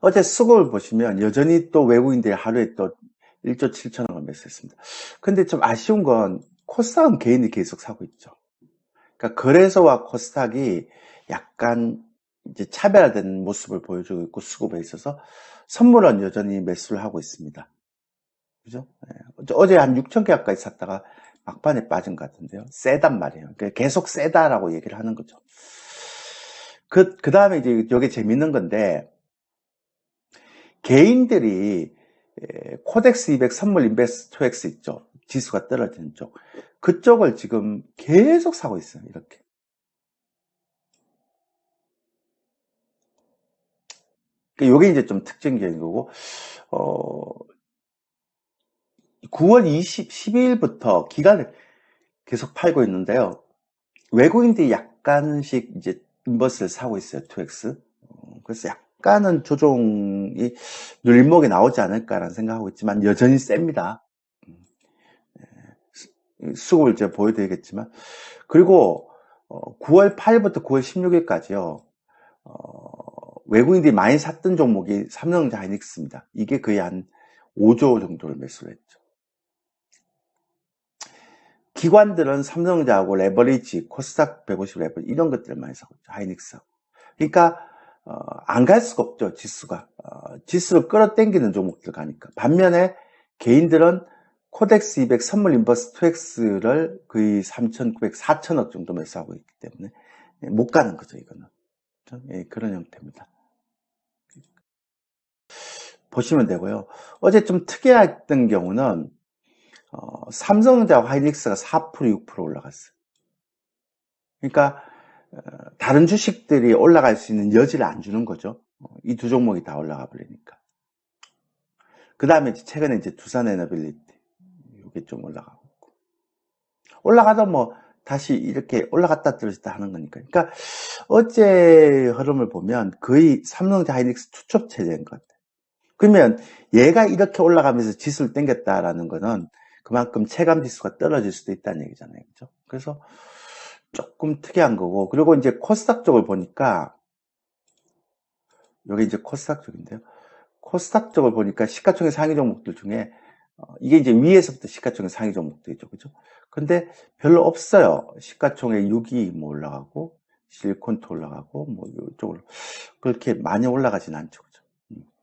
어제 수급을 보시면 여전히 또 외국인들이 하루에 또 1조 7천억을 매수했습니다. 근데 좀 아쉬운 건 코스닥은 개인이 계속 사고 있죠. 그러니까 거래소와 코스닥이 약간 이제 차별화된 모습을 보여주고 있고 수급에 있어서 선물은 여전히 매수를 하고 있습니다. 그죠? 예. 어제 한 6천 개 가까이 샀다가 막판에 빠진 것 같은데요. 세단 말이에요. 그러니까 계속 세다라고 얘기를 하는 거죠. 그, 그 다음에 이제 여기 재밌는 건데, 개인들이 에, 코덱스 200 선물 인베스트 2X 있죠. 지수가 떨어지는 쪽. 그쪽을 지금 계속 사고 있어요. 이렇게. 요게 이제 좀 특징적인 거고, 어, 9월 20, 12일부터 기간을 계속 팔고 있는데요. 외국인들이 약간씩 이제 인버스를 사고 있어요. 2X. 어, 그래서 약 간은 조종이 눌림목이 나오지 않을까라는 생각하고 있지만 여전히 셉니다. 음, 예, 수급을 제가 보여드리겠지만. 그리고 9월 8일부터 9월 16일까지요. 어, 외국인들이 많이 샀던 종목이 삼성전자 하이닉스입니다. 이게 거의 한 5조 정도를 매수를 했죠. 기관들은 삼성전자하고 레버리지, 코스닥 150 레버리지 이런 것들을 많이 사고 있죠. 하이닉스하고. 그러니까 어, 안 갈 수가 없죠. 지수가. 어, 지수를 끌어당기는 종목들 가니까. 반면에 개인들은 코덱스 200 선물 인버스 2X를 거의 3,900, 4천억 정도 매수하고 있기 때문에 못 가는 거죠. 이거는. 예, 그런 형태입니다. 보시면 되고요. 어제 좀 특이했던 경우는 어, 삼성전자와 하이닉스가 4% 6% 올라갔어요. 그러니까 어, 다른 주식들이 올라갈 수 있는 여지를 안 주는 거죠. 어, 이두 종목이 다 올라가 버리니까. 그 다음에 최근에 이제 두산 에너빌리티 이게 좀 올라가고 있고. 올라가도 뭐 다시 이렇게 올라갔다 떨어졌다 하는 거니까. 그러니까 어제 흐름을 보면 거의 삼성전자 하이닉스 투첩 체제인 것 같아요. 그러면 얘가 이렇게 올라가면서 지수를 땡겼다라는 거는 그만큼 체감 지수가 떨어질 수도 있다는 얘기잖아요. 그죠? 그래서 조금 특이한 거고, 그리고 이제 코스닥 쪽을 보니까, 여기 이제 코스닥 쪽인데요. 코스닥 쪽을 보니까 시가총액 상위 종목들 중에, 어, 이게 이제 위에서부터 시가총액 상위 종목들이죠. 그죠? 근데 별로 없어요. 시가총액 6위 뭐 올라가고, 실리콘트 올라가고, 뭐 이쪽으로. 그렇게 많이 올라가진 않죠.